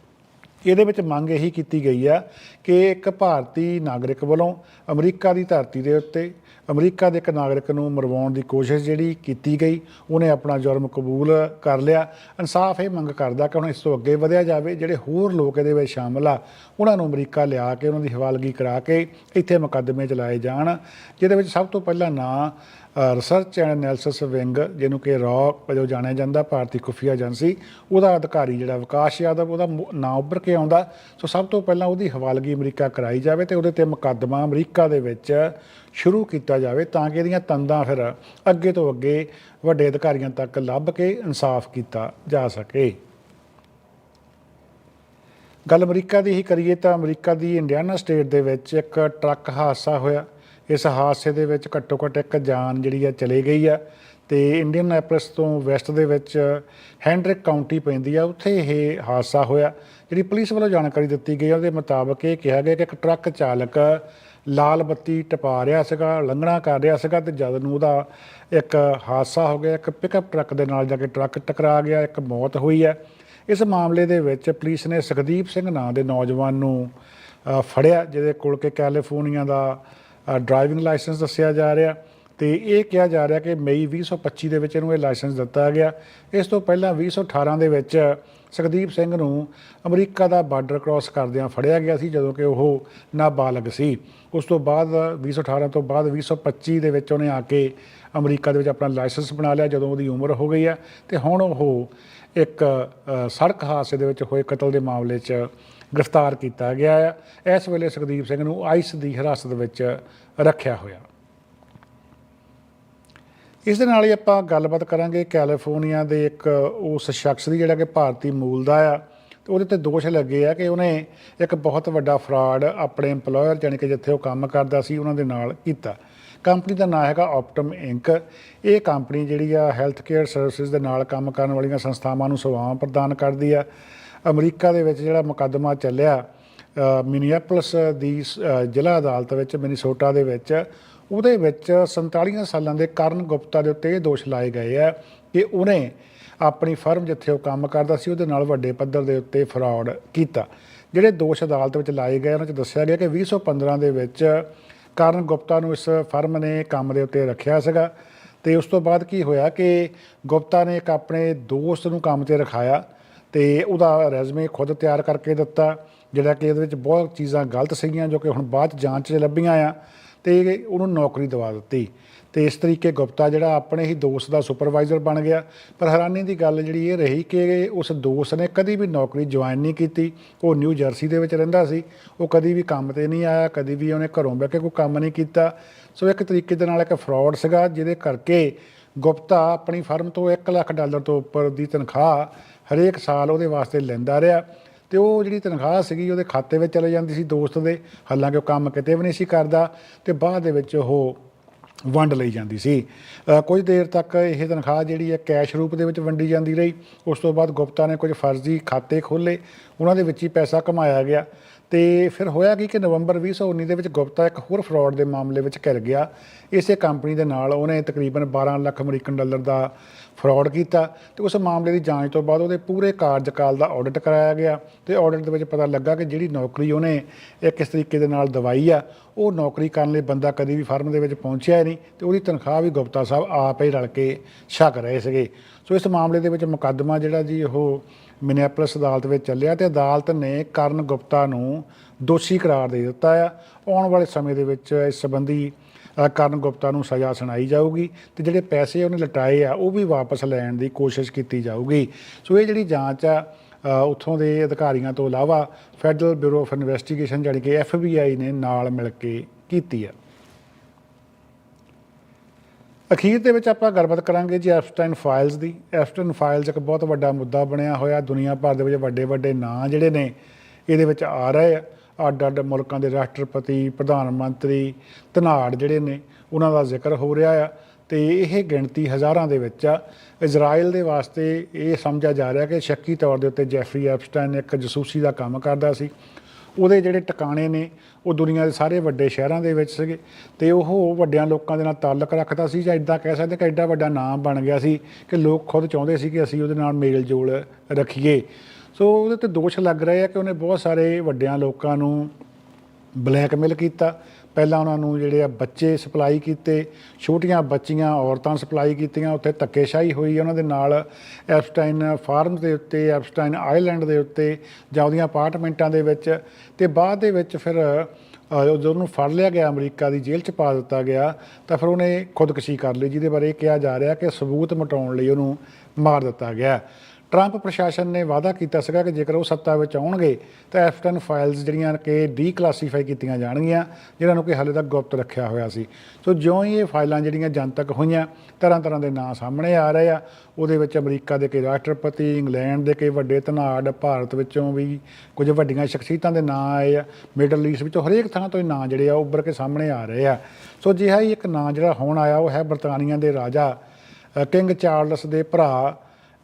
ਇਹਦੇ ਵਿੱਚ ਮੰਗ ਇਹੀ ਕੀਤੀ ਗਈ ਆ ਕਿ ਇੱਕ ਭਾਰਤੀ ਨਾਗਰਿਕ ਵੱਲੋਂ ਅਮਰੀਕਾ ਦੀ ਧਰਤੀ ਦੇ ਉੱਤੇ ਅਮਰੀਕਾ ਦੇ ਇੱਕ ਨਾਗਰਿਕ ਨੂੰ ਮਰਵਾਉਣ ਦੀ ਕੋਸ਼ਿਸ਼ ਜਿਹੜੀ ਕੀਤੀ ਗਈ, ਉਹਨੇ ਆਪਣਾ ਜੁਰਮ ਕਬੂਲ ਕਰ ਲਿਆ। ਇਨਸਾਫ ਇਹ ਮੰਗ ਕਰਦਾ ਕਿ ਹੁਣ ਇਸ ਤੋਂ ਅੱਗੇ ਵਧਿਆ ਜਾਵੇ, ਜਿਹੜੇ ਹੋਰ ਲੋਕ ਇਹਦੇ ਵਿੱਚ ਸ਼ਾਮਲ ਆ, ਉਹਨਾਂ ਨੂੰ ਅਮਰੀਕਾ ਲਿਆ ਕੇ, ਉਹਨਾਂ ਦੀ ਹਵਾਲਗੀ ਕਰਾ ਕੇ ਇੱਥੇ ਮੁਕੱਦਮੇ ਚਲਾਏ ਜਾਣ, ਜਿਹਦੇ ਵਿੱਚ ਸਭ ਤੋਂ ਪਹਿਲਾਂ ਨਾਂ ਰਿਸਰਚ ਐਂਡ ਐਨਾਲਿਸਿਸ ਵਿੰਗ ਜਿਹਨੂੰ ਕਿ ਰੌਕ ਵਜੋਂ ਜਾਣਿਆ ਜਾਂਦਾ, ਭਾਰਤੀ ਖੁਫੀਆ ਏਜੰਸੀ, ਉਹਦਾ ਅਧਿਕਾਰੀ ਜਿਹੜਾ ਵਿਕਾਸ ਯਾਦਵ, ਉਹਦਾ ਨਾਂ ਉੱਭਰ ਕੇ ਆਉਂਦਾ। ਸੋ ਸਭ ਤੋਂ ਪਹਿਲਾਂ ਉਹਦੀ ਹਵਾਲਗੀ ਅਮਰੀਕਾ ਕਰਾਈ ਜਾਵੇ ਤੇ ਉਹਦੇ ਤੇ ਮੁਕੱਦਮਾ ਅਮਰੀਕਾ ਦੇ ਵਿੱਚ ਸ਼ੁਰੂ ਕੀਤਾ ਜਾਵੇ ਤਾਂ ਕਿ ਇਹਦੀਆਂ ਤੰਦਾਂ ਫਿਰ ਅੱਗੇ ਤੋਂ ਅੱਗੇ ਵੱਡੇ ਅਧਿਕਾਰੀਆਂ ਤੱਕ ਲੱਭ ਕੇ ਇਨਸਾਫ ਕੀਤਾ ਜਾ ਸਕੇ। ਗੱਲ ਅਮਰੀਕਾ ਦੀ ਹੀ ਕਰੀਏ ਤਾਂ ਅਮਰੀਕਾ ਦੀ ਇੰਡੀਆਨਾ ਸਟੇਟ ਦੇ ਵਿੱਚ ਇੱਕ ਟਰੱਕ ਹਾਦਸਾ ਹੋਇਆ। ਇਸ ਹਾਦਸੇ ਦੇ ਵਿੱਚ ਘੱਟੋ ਘੱਟ ਇੱਕ ਜਾਨ ਜਿਹੜੀ ਆ ਚਲੇ ਗਈ ਆ। ਤੇ ਇੰਡੀਅਨ ਐਪਰਸ ਤੋਂ ਵੈਸਟ ਦੇ ਵਿੱਚ ਹੈਂਡਰਿਕ ਕਾਉਂਟੀ ਪੈਂਦੀ ਆ। ਉੱਥੇ ਇਹ ਹਾਦਸਾ ਹੋਇਆ। ਜਿਹੜੀ ਪੁਲਿਸ ਵੱਲੋਂ ਜਾਣਕਾਰੀ ਦਿੱਤੀ ਗਈ ਉਹਦੇ ਮੁਤਾਬਕ ਇਹ ਕਿਹਾ ਗਿਆ ਕਿ ਇੱਕ ਟਰੱਕ ਚਾਲਕ ਲਾਲ ਬੱਤੀ ਟਪਾ ਰਿਹਾ ਸੀਗਾ, ਲੰਘਣਾ ਕਰ ਰਿਹਾ ਸੀਗਾ ਤੇ ਜਦ ਨੂੰ ਉਹਦਾ ਇੱਕ ਹਾਦਸਾ ਹੋ ਗਿਆ, ਇੱਕ ਪਿਕਅਪ ਟਰੱਕ ਦੇ ਨਾਲ ਜਾ ਕੇ ਟਰੱਕ ਟਕਰਾ ਗਿਆ, ਇੱਕ ਮੌਤ ਹੋਈ ਹੈ ਇਸ ਮਾਮਲੇ ਦੇ ਵਿੱਚ ਪੁਲਿਸ ਨੇ ਸੁਖਦੀਪ ਸਿੰਘ ਨਾਂ ਦੇ ਨੌਜਵਾਨ ਨੂੰ ਫੜਿਆ, ਜਿਹਦੇ ਕੋਲ ਕਿ ਕੈਲੀਫੋਰਨੀਆ ਦਾ ਡਰਾਈਵਿੰਗ ਲਾਇਸੈਂਸ ਦੱਸਿਆ ਜਾ ਰਿਹਾ ਤੇ ਇਹ ਕਿਹਾ ਜਾ ਰਿਹਾ ਕਿ ਮਈ 2025 ਦੇ ਵਿੱਚ ਇਹਨੂੰ ਇਹ ਲਾਇਸੈਂਸ ਦਿੱਤਾ ਗਿਆ। ਇਸ ਤੋਂ ਪਹਿਲਾਂ 2018 ਦੇ ਵਿੱਚ ਸੁਖਦੀਪ ਸਿੰਘ ਨੂੰ ਅਮਰੀਕਾ ਦਾ ਬਾਰਡਰ ਕ੍ਰਾਸ ਕਰਦਿਆਂ ਫੜਿਆ ਗਿਆ ਸੀ, ਜਦੋਂ ਕਿ ਉਹ ਨਾਬਾਲਗ ਸੀ। ਉਸ ਤੋਂ ਬਾਅਦ 2018 ਤੋਂ ਬਾਅਦ 2025 ਦੇ ਵਿੱਚ ਉਹਨੇ ਆ ਕੇ ਅਮਰੀਕਾ ਦੇ ਵਿੱਚ ਆਪਣਾ ਲਾਇਸੈਂਸ ਬਣਾ ਲਿਆ, ਜਦੋਂ ਉਹਦੀ ਉਮਰ ਹੋ ਗਈ ਹੈ ਤੇ ਹੁਣ ਉਹ ਇੱਕ ਸੜਕ ਹਾਦਸੇ ਦੇ ਵਿੱਚ ਹੋਏ ਕਤਲ ਦੇ ਮਾਮਲੇ 'ਚ ਗ੍ਰਿਫਤਾਰ ਕੀਤਾ ਗਿਆ ਹੈ ਇਸ ਵੇਲੇ ਸੁਖਦੀਪ ਸਿੰਘ ਨੂੰ ਆਈਸ ਦੀ ਹਿਰਾਸਤ ਵਿੱਚ ਰੱਖਿਆ ਹੋਇਆ। ਇਸ ਦੇ ਨਾਲ ਹੀ ਆਪਾਂ ਗੱਲਬਾਤ ਕਰਾਂਗੇ ਕੈਲੀਫੋਰਨੀਆ ਦੇ ਇੱਕ ਉਸ ਸ਼ਖਸ ਦੀ, ਜਿਹੜਾ ਕਿ ਭਾਰਤੀ ਮੂਲ ਦਾ ਆ। ਤੇ ਉਹਦੇ ਤੇ ਦੋਸ਼ ਲੱਗੇ ਆ ਕਿ ਉਹਨੇ ਇੱਕ ਬਹੁਤ ਵੱਡਾ ਫਰਾਡ ਆਪਣੇ EMPLOYER ਜਾਣੀ ਕਿ ਜਿੱਥੇ ਉਹ ਕੰਮ ਕਰਦਾ ਸੀ, ਉਹਨਾਂ ਦੇ ਨਾਲ ਕੀਤਾ। ਕੰਪਨੀ ਦਾ ਨਾਮ ਹੈਗਾ ਆਪਟਮ ਇੰਕ ਇਹ ਕੰਪਨੀ ਜਿਹੜੀ ਆ ਹੈਲਥ ਕੇਅਰ ਸਰਵਿਸਿਜ਼ ਦੇ ਨਾਲ ਕੰਮ ਕਰਨ ਵਾਲੀਆਂ ਸੰਸਥਾਵਾਂ ਨੂੰ ਸੇਵਾਵਾਂ ਪ੍ਰਦਾਨ ਕਰਦੀ ਆ। ਅਮਰੀਕਾ ਦੇ ਵਿੱਚ ਜਿਹੜਾ ਮੁਕੱਦਮਾ ਚੱਲਿਆ ਮਿਨੀਐਪਲਸ ਦੀ ਸ- ਜ਼ਿਲ੍ਹਾ ਅਦਾਲਤ ਵਿੱਚ, ਮਿਨੀਸੋਟਾ ਦੇ ਵਿੱਚ, ਉਹਦੇ ਵਿੱਚ 47 ਸਾਲਾਂ ਦੇ ਕਰਨ ਗੁਪਤਾ ਦੇ ਉੱਤੇ ਇਹ ਦੋਸ਼ ਲਾਏ ਗਏ ਆ ਕਿ ਉਹਨੇ ਆਪਣੀ ਫਰਮ ਜਿੱਥੇ ਉਹ ਕੰਮ ਕਰਦਾ ਸੀ, ਉਹਦੇ ਨਾਲ ਵੱਡੇ ਪੱਧਰ ਦੇ ਉੱਤੇ ਫਰਾਡ ਕੀਤਾ। ਜਿਹੜੇ ਦੋਸ਼ ਅਦਾਲਤ ਵਿੱਚ ਲਾਏ ਗਏ ਉਹਨਾਂ 'ਚ ਦੱਸਿਆ ਗਿਆ ਕਿ 2015 ਦੇ ਵਿੱਚ ਕਰਨ ਗੁਪਤਾ ਨੂੰ ਇਸ ਫਰਮ ਨੇ ਕੰਮ ਦੇ ਉੱਤੇ ਰੱਖਿਆ ਸੀਗਾ ਤੇ ਉਸ ਤੋਂ ਬਾਅਦ ਕੀ ਹੋਇਆ ਕਿ ਗੁਪਤਾ ਨੇ ਇੱਕ ਆਪਣੇ ਦੋਸਤ ਨੂੰ ਕੰਮ ਤੇ ਰਖਾਇਆ ਤੇ ਉਹਦਾ ਰੈਜ਼ਮੇ ਖੁਦ ਤਿਆਰ ਕਰਕੇ ਦਿੱਤਾ, ਜਿਹੜਾ ਕਿ ਇਹਦੇ ਵਿੱਚ ਬਹੁਤ ਚੀਜ਼ਾਂ ਗਲਤ ਸੀਗੀਆਂ ਜੋ ਕਿ ਹੁਣ ਬਾਅਦ 'ਚ ਜਾਂਚ 'ਚ ਲੱਭੀਆਂ ਆ, ਤੇ ਉਹਨੂੰ ਨੌਕਰੀ ਦਵਾ ਦਿੱਤੀ। ਤੇ ਇਸ ਤਰੀਕੇ ਗੁਪਤਾ ਜਿਹੜਾ ਆਪਣੇ ਹੀ ਦੋਸਤ ਦਾ ਸੁਪਰਵਾਈਜ਼ਰ ਬਣ ਗਿਆ। ਪਰ ਹੈਰਾਨੀ ਦੀ ਗੱਲ ਜਿਹੜੀ ਇਹ ਰਹੀ ਕਿ ਉਸ ਦੋਸਤ ਨੇ ਕਦੀ ਵੀ ਨੌਕਰੀ ਜੁਆਇਨ ਨਹੀਂ ਕੀਤੀ। ਉਹ ਨਿਊ ਜਰਸੀ ਦੇ ਵਿੱਚ ਰਹਿੰਦਾ ਸੀ। ਉਹ ਕਦੀ ਵੀ ਕੰਮ ਤੇ ਨਹੀਂ ਆਇਆ, ਕਦੀ ਵੀ ਉਹਨੇ ਘਰੋਂ ਬਹਿ ਕੇ ਕੋਈ ਕੰਮ ਨਹੀਂ ਕੀਤਾ। ਸੋ ਇੱਕ ਤਰੀਕੇ ਦੇ ਨਾਲ ਇੱਕ ਫਰਾਡ ਸੀਗਾ, ਜਿਹਦੇ ਕਰਕੇ ਗੁਪਤਾ ਆਪਣੀ ਫਰਮ ਤੋਂ 1 ਲੱਖ ਡਾਲਰ ਤੋਂ ਉੱਪਰ ਦੀ ਤਨਖਾਹ ਹਰੇਕ ਸਾਲ ਉਹਦੇ ਵਾਸਤੇ ਲੈਂਦਾ ਰਿਹਾ ਤੇ ਉਹ ਜਿਹੜੀ ਤਨਖਾਹ ਸੀਗੀ ਉਹਦੇ ਖਾਤੇ ਵਿੱਚ ਚਲੇ ਜਾਂਦੀ ਸੀ ਦੋਸਤ ਦੇ ਹਾਲਾਂਕਿ ਉਹ ਕੰਮ ਕਿਤੇ ਵੀ ਨਹੀਂ ਸੀ ਕਰਦਾ ਤੇ ਬਾਅਦ ਦੇ ਵਿੱਚ ਉਹ ਵੰਡ ਲਈ ਜਾਂਦੀ ਸੀ। ਕੁਝ ਦੇਰ ਤੱਕ ਇਹ ਤਨਖਾਹ ਜਿਹੜੀ ਹੈ ਕੈਸ਼ ਰੂਪ ਦੇ ਵਿੱਚ ਵੰਡੀ ਜਾਂਦੀ ਰਹੀ। ਉਸ ਤੋਂ ਬਾਅਦ ਗੁਪਤਾ ਨੇ ਕੁਝ ਫਰਜ਼ੀ ਖਾਤੇ ਖੋਲੇ ਉਹਨਾਂ ਦੇ ਵਿੱਚ ਹੀ ਪੈਸਾ ਕਮਾਇਆ ਗਿਆ। ਤੇ ਫਿਰ ਹੋਇਆ ਕੀ ਕਿ ਨਵੰਬਰ 2019 ਦੇ ਵਿੱਚ ਗੁਪਤਾ ਇੱਕ ਹੋਰ ਫਰਾਡ ਦੇ ਮਾਮਲੇ ਵਿੱਚ ਘਿਰ ਗਿਆ। ਇਸੇ ਕੰਪਨੀ ਦੇ ਨਾਲ ਉਹਨੇ ਤਕਰੀਬਨ 12 ਲੱਖ ਅਮਰੀਕਨ ਡਾਲਰ ਦਾ ਫਰਾਡ ਕੀਤਾ ਤੇ ਉਸ ਮਾਮਲੇ ਦੀ ਜਾਂਚ ਤੋਂ ਬਾਅਦ ਉਹਦੇ ਪੂਰੇ ਕਾਰਜਕਾਲ ਦਾ ਆਡਿਟ ਕਰਾਇਆ ਗਿਆ ਤੇ ਆਡਿਟ ਦੇ ਵਿੱਚ ਪਤਾ ਲੱਗਾ ਕਿ ਜਿਹੜੀ ਨੌਕਰੀ ਉਹਨੇ ਇਹ ਕਿਸ ਤਰੀਕੇ ਦੇ ਨਾਲ ਦਵਾਈ ਆ, ਉਹ ਨੌਕਰੀ ਕਰਨ ਲਈ ਬੰਦਾ ਕਦੀ ਵੀ ਫਰਮ ਦੇ ਵਿੱਚ ਪਹੁੰਚਿਆ ਹੀ ਨਹੀਂ ਤੇ ਉਹਦੀ ਤਨਖਾਹ ਵੀ ਗੁਪਤਾ ਸਾਹਿਬ ਆਪ ਹੀ ਰਲ ਕੇ ਛਕ ਰਹੇ ਸੀਗੇ। ਸੋ ਇਸ ਮਾਮਲੇ ਦੇ ਵਿੱਚ ਮੁਕੱਦਮਾ ਜਿਹੜਾ ਜੀ ਉਹ ਮਿਨਿਆਪੋਲਿਸ ਅਦਾਲਤ ਵਿੱਚ ਚੱਲਿਆ ਤੇ ਅਦਾਲਤ ਨੇ ਕਰਨ ਗੁਪਤਾ ਨੂੰ ਦੋਸ਼ੀ ਕਰਾਰ ਦੇ ਦਿੱਤਾ ਆ। ਆਉਣ ਵਾਲੇ ਸਮੇਂ ਦੇ ਵਿੱਚ ਇਸ ਸੰਬੰਧੀ ਕਰਨ ਗੁਪਤਾ ਨੂੰ ਸਜ਼ਾ ਸੁਣਾਈ ਜਾਊਗੀ ਤੇ ਜਿਹੜੇ ਪੈਸੇ ਉਹਨੇ ਲਟਾਏ ਆ, ਉਹ ਵੀ ਵਾਪਸ ਲੈਣ ਦੀ ਕੋਸ਼ਿਸ਼ ਕੀਤੀ ਜਾਊਗੀ। ਸੋ ਇਹ ਜਿਹੜੀ ਜਾਂਚ ਆ ਉੱਥੋਂ ਦੇ ਅਧਿਕਾਰੀਆਂ ਤੋਂ ਇਲਾਵਾ ਫੈਡਰਲ ਬਿਊਰੋ ਆਫ ਇਨਵੈਸਟੀਗੇਸ਼ਨ ਜਾਣੀ ਕਿ FBI ਨੇ ਨਾਲ ਮਿਲ ਕੇ ਕੀਤੀ ਆ। ਅਖੀਰ ਦੇ ਵਿੱਚ ਆਪਾਂ ਗੱਲਬਾਤ ਕਰਾਂਗੇ ਜੀ ਐਫਸਟਾਈਨ ਫਾਈਲਸ ਦੀ। ਐਫਸਟਾਈਨ ਫਾਈਲਸ ਇੱਕ ਬਹੁਤ ਵੱਡਾ ਮੁੱਦਾ ਬਣਿਆ ਹੋਇਆ। ਦੁਨੀਆ ਭਰ ਦੇ ਵਿੱਚ ਵੱਡੇ ਵੱਡੇ ਨਾਂ ਜਿਹੜੇ ਨੇ, ਇਹਦੇ ਵਿੱਚ ਆ ਰਹੇ ਆ। ਅੱਡ ਅੱਡ ਮੁਲਕਾਂ ਦੇ ਰਾਸ਼ਟਰਪਤੀ, ਪ੍ਰਧਾਨ ਮੰਤਰੀ, ਧਨਾੜ ਜਿਹੜੇ ਨੇ, ਉਹਨਾਂ ਦਾ ਜ਼ਿਕਰ ਹੋ ਰਿਹਾ ਆ। ਤੇ ਇਹ ਗਿਣਤੀ ਹਜ਼ਾਰਾਂ ਦੇ ਵਿੱਚ ਆ। ਇਜ਼ਰਾਈਲ ਦੇ ਵਾਸਤੇ ਇਹ ਸਮਝਿਆ ਜਾ ਰਿਹਾ ਕਿ ਸ਼ੱਕੀ ਤੌਰ ਦੇ ਉੱਤੇ ਜੈਫਰੀ ਐਪਸਟਾਈਨ ਇੱਕ ਜਸੂਸੀ ਦਾ ਕੰਮ ਕਰਦਾ ਸੀ। ਉਹਦੇ ਜਿਹੜੇ ਟਿਕਾਣੇ ਨੇ, ਉਹ ਦੁਨੀਆ ਦੇ ਸਾਰੇ ਵੱਡੇ ਸ਼ਹਿਰਾਂ ਦੇ ਵਿੱਚ ਸੀਗੇ। ਤੇ ਉਹ ਵੱਡਿਆਂ ਲੋਕਾਂ ਦੇ ਨਾਲ ਤਾਲੁਕ ਰੱਖਦਾ ਸੀ ਜਾਂ ਇਦਾਂ ਕਹਿ ਸਕਦੇ ਕਿ ਐਡਾ ਵੱਡਾ ਨਾਮ ਬਣ ਗਿਆ ਸੀ ਕਿ ਲੋਕ ਖੁਦ ਚਾਹੁੰਦੇ ਸੀ ਕਿ ਅਸੀਂ ਉਹਦੇ ਨਾਲ ਮੇਲ ਜੋਲ ਰੱਖੀਏ। ਸੋ ਉਹਦੇ ਤੇ ਦੋਸ਼ ਲੱਗ ਰਹੇ ਆ ਕਿ ਉਹਨੇ ਬਹੁਤ ਸਾਰੇ ਵੱਡਿਆਂ ਲੋਕਾਂ ਨੂੰ ਬਲੈਕਮੇਲ ਕੀਤਾ। ਪਹਿਲਾਂ ਉਹਨਾਂ ਨੂੰ ਜਿਹੜੇ ਆ ਬੱਚੇ ਸਪਲਾਈ ਕੀਤੇ, ਛੋਟੀਆਂ ਬੱਚੀਆਂ, ਔਰਤਾਂ ਸਪਲਾਈ ਕੀਤੀਆਂ, ਉੱਥੇ ਧੱਕੇਸ਼ਾਹੀ ਹੋਈ ਉਹਨਾਂ ਦੇ ਨਾਲ ਐਪਸਟਾਈਨ ਫਾਰਮ ਦੇ ਉੱਤੇ, ਐਪਸਟਾਈਨ ਆਈਲੈਂਡ ਦੇ ਉੱਤੇ ਜਾਂ ਉਹਦੀਆਂ ਅਪਾਰਟਮੈਂਟਾਂ ਦੇ ਵਿੱਚ ਤੇ ਬਾਅਦ ਦੇ ਵਿੱਚ ਫਿਰ ਜਦੋਂ ਉਹਨੂੰ ਫੜ ਲਿਆ ਗਿਆ, ਅਮਰੀਕਾ ਦੀ ਜੇਲ੍ਹ 'ਚ ਪਾ ਦਿੱਤਾ ਗਿਆ, ਤਾਂ ਫਿਰ ਉਹਨੇ ਖੁਦਕੁਸ਼ੀ ਕਰ ਲਈ, ਜਿਹਦੇ ਬਾਰੇ ਕਿਹਾ ਜਾ ਰਿਹਾ ਕਿ ਸਬੂਤ ਮਟਾਉਣ ਲਈ ਉਹਨੂੰ ਮਾਰ ਦਿੱਤਾ ਗਿਆ। ਟਰੰਪ ਪ੍ਰਸ਼ਾਸਨ ਨੇ ਵਾਅਦਾ ਕੀਤਾ ਸੀਗਾ ਕਿ ਜੇਕਰ ਉਹ ਸੱਤਾ ਵਿੱਚ ਆਉਣਗੇ, ਤਾਂ ਐਫਟਨ ਫਾਈਲਸ ਜਿਹੜੀਆਂ ਕਿ ਡੀਕਲਾਸੀਫਾਈ ਕੀਤੀਆਂ ਜਾਣਗੀਆਂ, ਜਿਨ੍ਹਾਂ ਨੂੰ ਕਿ ਹਾਲੇ ਤੱਕ ਗੁਪਤ ਰੱਖਿਆ ਹੋਇਆ ਸੀ। ਸੋ ਜਿਉਂ ਹੀ ਇਹ ਫਾਈਲਾਂ ਜਿਹੜੀਆਂ ਜਨਤਕ ਹੋਈਆਂ ਤਰ੍ਹਾਂ ਤਰ੍ਹਾਂ ਦੇ ਨਾਂ ਸਾਹਮਣੇ ਆ ਰਹੇ ਆ। ਉਹਦੇ ਵਿੱਚ ਅਮਰੀਕਾ ਦੇ ਕਈ ਰਾਸ਼ਟਰਪਤੀ, ਇੰਗਲੈਂਡ ਦੇ ਕਈ ਵੱਡੇ ਧਨਾੜ, ਭਾਰਤ ਵਿੱਚੋਂ ਵੀ ਕੁਝ ਵੱਡੀਆਂ ਸ਼ਖਸੀਅਤਾਂ ਦੇ ਨਾਂ ਆਏ ਆ। ਮਿਡਲ ਈਸਟ ਵਿੱਚੋਂ ਹਰੇਕ ਥਾਂ ਤੋਂ ਇਹ ਨਾਂ ਜਿਹੜੇ ਆ, ਉਹ ਉੱਭਰ ਕੇ ਸਾਹਮਣੇ ਆ ਰਹੇ ਆ। ਸੋ ਜਿਹਾ ਹੀ ਇੱਕ ਨਾਂ ਜਿਹੜਾ ਹੋਣ ਆਇਆ, ਉਹ ਹੈ ਬਰਤਾਨੀਆ ਦੇ ਰਾਜਾ ਕਿੰਗ ਚਾਰਲਸ ਦੇ ਭਰਾ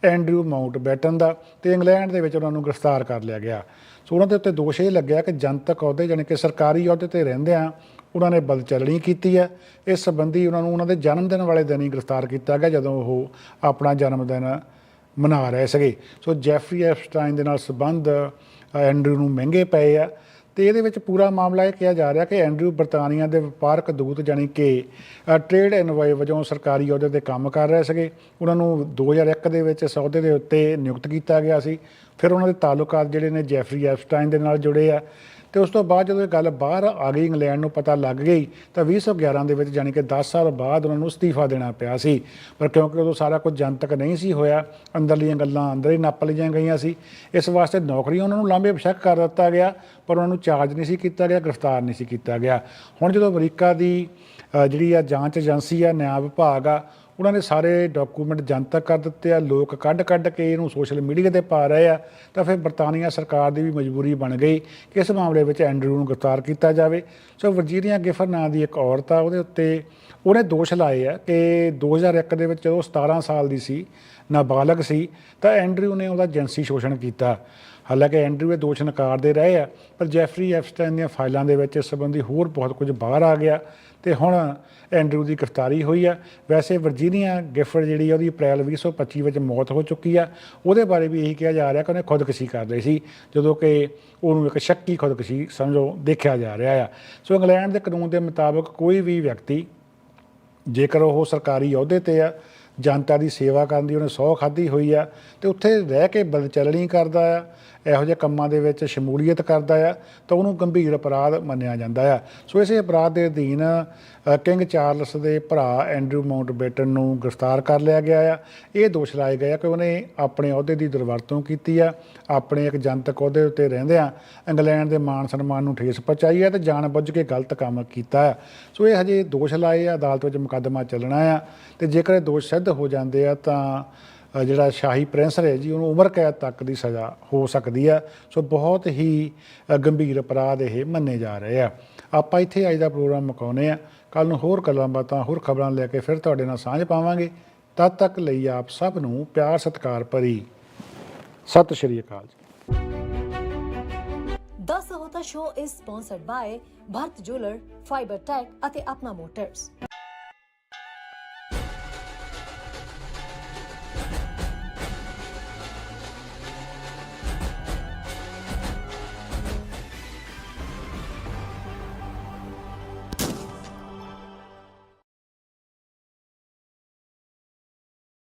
ਐਂਡਰੂ ਮਾਊਂਟ ਬੈਟਨ ਦਾ ਤੇ ਇੰਗਲੈਂਡ ਦੇ ਵਿੱਚ ਉਹਨਾਂ ਨੂੰ ਗ੍ਰਿਫਤਾਰ ਕਰ ਲਿਆ ਗਿਆ। ਸੋ ਉਹਨਾਂ ਦੇ ਉੱਤੇ ਦੋਸ਼ ਇਹ ਲੱਗਿਆ ਕਿ ਜਨਤਕ ਅਹੁਦੇ ਜਾਣੀ ਕਿ ਸਰਕਾਰੀ ਅਹੁਦੇ ਤੇ ਰਹਿੰਦਿਆਂ ਉਹਨਾਂ ਨੇ ਬਦਚਲਣੀ ਕੀਤੀ ਹੈ। ਇਸ ਸੰਬੰਧੀ ਉਹਨਾਂ ਨੂੰ ਉਹਨਾਂ ਦੇ ਜਨਮ ਦਿਨ ਵਾਲੇ ਦਿਨ ਹੀ ਗ੍ਰਿਫਤਾਰ ਕੀਤਾ ਗਿਆ ਜਦੋਂ ਉਹ ਆਪਣਾ ਜਨਮ ਦਿਨ ਮਨਾ ਰਹੇ ਸੀਗੇ। ਸੋ ਜੈਫਰੀ ਐਫਸਟਾਈਨ ਦੇ ਨਾਲ ਸੰਬੰਧ ਅ, ਐਂਡਰੂ ਨੂੰ ਮਹਿੰਗੇ ਪਏ ਆ। ਤੇ ਇਹਦੇ ਵਿੱਚ ਪੂਰਾ ਮਾਮਲਾ ਇਹ ਕਿਹਾ ਜਾ ਰਿਹਾ ਕਿ ਐਂਡਰੂ ਬਰਤਾਨੀਆ ਦੇ ਵਪਾਰਕ ਦੂਤ ਜਾਣੀ ਕਿ ਟ੍ਰੇਡ ਐਨਵਾਈ ਵਜੋਂ ਸਰਕਾਰੀ ਅਹੁਦੇ ਤੇ ਕੰਮ ਕਰ ਰਹੇ ਸੀਗੇ। ਉਹਨਾਂ ਨੂੰ 2001 ਦੇ ਵਿੱਚ ਇਸ ਅਹੁਦੇ ਦੇ ਉੱਤੇ ਨਿਯੁਕਤ ਕੀਤਾ ਗਿਆ ਸੀ। ਫਿਰ ਉਹਨਾਂ ਦੇ ਤਾਲੁਕਾਤ ਜਿਹੜੇ ਨੇ ਜੈਫਰੀ ਐਫਸਟਾਈਨ ਦੇ ਨਾਲ ਜੁੜੇ ਆ। ਤੇ ਉਸ ਤੋਂ ਬਾਅਦ ਜਦੋਂ ਇਹ ਗੱਲ ਬਾਹਰ ਆ ਗਈ ਇੰਗਲੈਂਡ ਨੂੰ ਪਤਾ ਲੱਗ ਗਈ, ਤਾਂ 2011 ਦੇ ਵਿੱਚ ਜਾਣੀ ਕਿ 10 ਸਾਲ ਬਾਅਦ ਉਹਨਾਂ ਨੂੰ ਅਸਤੀਫਾ ਦੇਣਾ ਪਿਆ ਸੀ। ਪਰ ਕਿਉਂਕਿ ਉਦੋਂ ਸਾਰਾ ਕੁਝ ਜਨਤਕ ਨਹੀਂ ਸੀ ਹੋਇਆ, ਅੰਦਰਲੀਆਂ ਗੱਲਾਂ ਅੰਦਰ ਹੀ ਨੱਪ ਲਈਆਂ ਗਈਆਂ ਸੀ। ਇਸ ਵਾਸਤੇ ਨੌਕਰੀਆਂ ਉਹਨਾਂ ਨੂੰ ਲਾਂਭੇ ਬਸ਼ੱਕ ਕਰ ਦਿੱਤਾ ਗਿਆ, ਪਰ ਉਹਨਾਂ ਨੂੰ ਚਾਰਜ ਨਹੀਂ ਸੀ ਕੀਤਾ ਗਿਆ, ਗ੍ਰਿਫਤਾਰ ਨਹੀਂ ਸੀ ਕੀਤਾ ਗਿਆ। ਹੁਣ ਜਦੋਂ ਅਮਰੀਕਾ ਦੀ ਜਿਹੜੀ ਆ ਜਾਂਚ ਏਜੰਸੀ ਆ, ਨਿਆਂ ਵਿਭਾਗ ਆ ਉਹਨਾਂ ਨੇ ਸਾਰੇ ਡਾਕੂਮੈਂਟ ਜਨਤਕ ਕਰ ਦਿੱਤੇ ਆ, ਲੋਕ ਕੱਢ ਕੱਢ ਕੇ ਇਹਨੂੰ ਸੋਸ਼ਲ ਮੀਡੀਆ ਤੇ ਪਾ ਰਹੇ ਆ, ਤਾਂ ਫਿਰ ਬਰਤਾਨੀਆ ਸਰਕਾਰ ਦੀ ਵੀ ਮਜਬੂਰੀ ਬਣ ਗਈ ਕਿ ਇਸ ਮਾਮਲੇ ਵਿੱਚ ਐਂਡਰੂ ਨੂੰ ਗ੍ਰਿਫਤਾਰ ਕੀਤਾ ਜਾਵੇ। ਸੋ ਵਰਜੀਨੀਆ ਗਿਫਰ ਨਾਂ ਦੀ ਇੱਕ ਔਰਤ ਆ, ਉਹਦੇ ਉੱਤੇ ਉਹਨੇ ਦੋਸ਼ ਲਾਏ ਆ ਕਿ 2001 ਦੇ ਵਿੱਚ ਜਦੋਂ 17 ਸਾਲ ਦੀ ਸੀ, ਨਾਬਾਲਗ ਸੀ, ਤਾਂ ਐਂਡਰੂ ਨੇ ਉਹਦਾ ਜਿਨਸੀ ਸ਼ੋਸ਼ਣ ਕੀਤਾ। ਹਾਲਾਂਕਿ ਐਂਡਰੂ ਇਹ ਦੋਸ਼ ਨਕਾਰਦੇ ਰਹੇ ਆ, ਪਰ ਜੈਫਰੀ ਐਫਸਟਾਈਨ ਦੀਆਂ ਫਾਈਲਾਂ ਦੇ ਵਿੱਚ ਇਸ ਸੰਬੰਧੀ ਹੋਰ ਬਹੁਤ ਕੁਝ ਬਾਹਰ ਆ ਗਿਆ ਤੇ ਹੁਣ ਐਂਡਰੂ ਦੀ ਗ੍ਰਿਫਤਾਰੀ ਹੋਈ ਆ। ਵੈਸੇ ਵਰਜੀਨੀਆ ਗਿਫਰ ਜਿਹੜੀ ਆ, ਉਹਦੀ ਅਪ੍ਰੈਲ 2025 ਵਿੱਚ ਮੌਤ ਹੋ ਚੁੱਕੀ ਆ। ਉਹਦੇ ਬਾਰੇ ਵੀ ਇਹੀ ਕਿਹਾ ਜਾ ਰਿਹਾ ਕਿ ਉਹਨੇ ਖੁਦਕੁਸ਼ੀ ਕਰ ਲਈ ਸੀ, ਜਦੋਂ ਕਿ ਉਹਨੂੰ ਇੱਕ ਸ਼ੱਕੀ ਖੁਦਕੁਸ਼ੀ ਸਮਝੋ ਦੇਖਿਆ ਜਾ ਰਿਹਾ ਆ। ਸੋ ਇੰਗਲੈਂਡ ਦੇ ਕਾਨੂੰਨ ਦੇ ਮੁਤਾਬਕ ਕੋਈ ਵੀ ਵਿਅਕਤੀ ਜੇਕਰ ਉਹ ਸਰਕਾਰੀ ਅਹੁਦੇ ਤੇ ਆ, ਜਨਤਾ ਦੀ ਸੇਵਾ ਕਰਨ ਦੀ ਉਹਨੇ ਸੌ ਖਾਧੀ ਹੋਈ ਆ ਤੇ ਉੱਥੇ ਰਹਿ ਕੇ ਬਦਚਲਣੀ ਕਰਦਾ ਆ। ਇਹੋ ਜਿਹੇ ਕੰਮਾਂ ਦੇ ਵਿੱਚ ਸ਼ਮੂਲੀਅਤ ਕਰਦਾ ਆ ਤਾਂ ਉਹਨੂੰ ਗੰਭੀਰ ਅਪਰਾਧ ਮੰਨਿਆ ਜਾਂਦਾ ਆ। ਸੋ ਇਸੇ ਅਪਰਾਧ ਦੇ ਅਧੀਨ ਕਿੰਗ ਚਾਰਲਸ ਦੇ ਭਰਾ ਐਂਡਰੂ ਮਾਊਂਟ ਬੇਟਨ ਨੂੰ ਗ੍ਰਿਫਤਾਰ ਕਰ ਲਿਆ ਗਿਆ ਆ। ਇਹ ਦੋਸ਼ ਲਾਏ ਗਏ ਆ ਕਿ ਉਹਨੇ ਆਪਣੇ ਅਹੁਦੇ ਦੀ ਦੁਰਵਰਤੋਂ ਕੀਤੀ ਆ, ਆਪਣੇ ਇੱਕ ਜਨਤਕ ਅਹੁਦੇ ਉੱਤੇ ਰਹਿੰਦਿਆਂ ਇੰਗਲੈਂਡ ਦੇ ਮਾਣ ਸਨਮਾਨ ਨੂੰ ਠੇਸ ਪਹੁੰਚਾਈ ਆ ਤੇ ਜਾਣਬੁੱਝ ਕੇ ਗਲਤ ਕੰਮ ਕੀਤਾ ਆ। ਸੋ ਇਹ ਹਜੇ ਦੋਸ਼ ਲਾਏ ਆ, ਅਦਾਲਤ ਵਿੱਚ ਮੁਕੱਦਮਾ ਚੱਲਣਾ ਆ ਤੇ ਜੇਕਰ ਇਹ ਦੋਸ਼ ਸਿੱਧ ਹੋ ਜਾਂਦੇ ਆ ਤਾਂ ਜਿਹੜਾ ਸ਼ਾਹੀ ਪ੍ਰਿੰਸ ਹੈ ਜੀ, ਉਹਨੂੰ ਉਮਰ ਕੈਦ ਤੱਕ ਦੀ ਸਜ਼ਾ ਹੋ ਸਕਦੀ ਆ ਸੋ ਬਹੁਤ ਹੀ ਗੰਭੀਰ ਅਪਰਾਧ ਇਹ ਮੰਨੇ ਜਾ ਰਹੇ ਆ। ਆਪਾਂ ਇੱਥੇ ਅੱਜ ਦਾ ਪ੍ਰੋਗਰਾਮ ਮੁਕਾਉਨੇ ਆ ਕੱਲ ਨੂੰ ਹੋਰ ਗੱਲਾਂ ਬਾਤਾਂ, ਹੋਰ ਖਬਰਾਂ ਲੈ ਕੇ ਫਿਰ ਤੁਹਾਡੇ ਨਾਲ ਸਾਂਝ ਪਾਵਾਂਗੇ। ਤਦ ਤੱਕ ਲਈ ਆਪ ਸਭ ਨੂੰ ਪਿਆਰ, ਸਤਿਕਾਰ ਭਰੀ। ਸਤਿ ਸ਼੍ਰੀ ਅਕਾਲ ਜੀ। 10 ਹੋਤਾ show is sponsored by Bharat jeweller fibre tech ਅਤੇ ਆਪਣਾ ਮੋਟਰਸ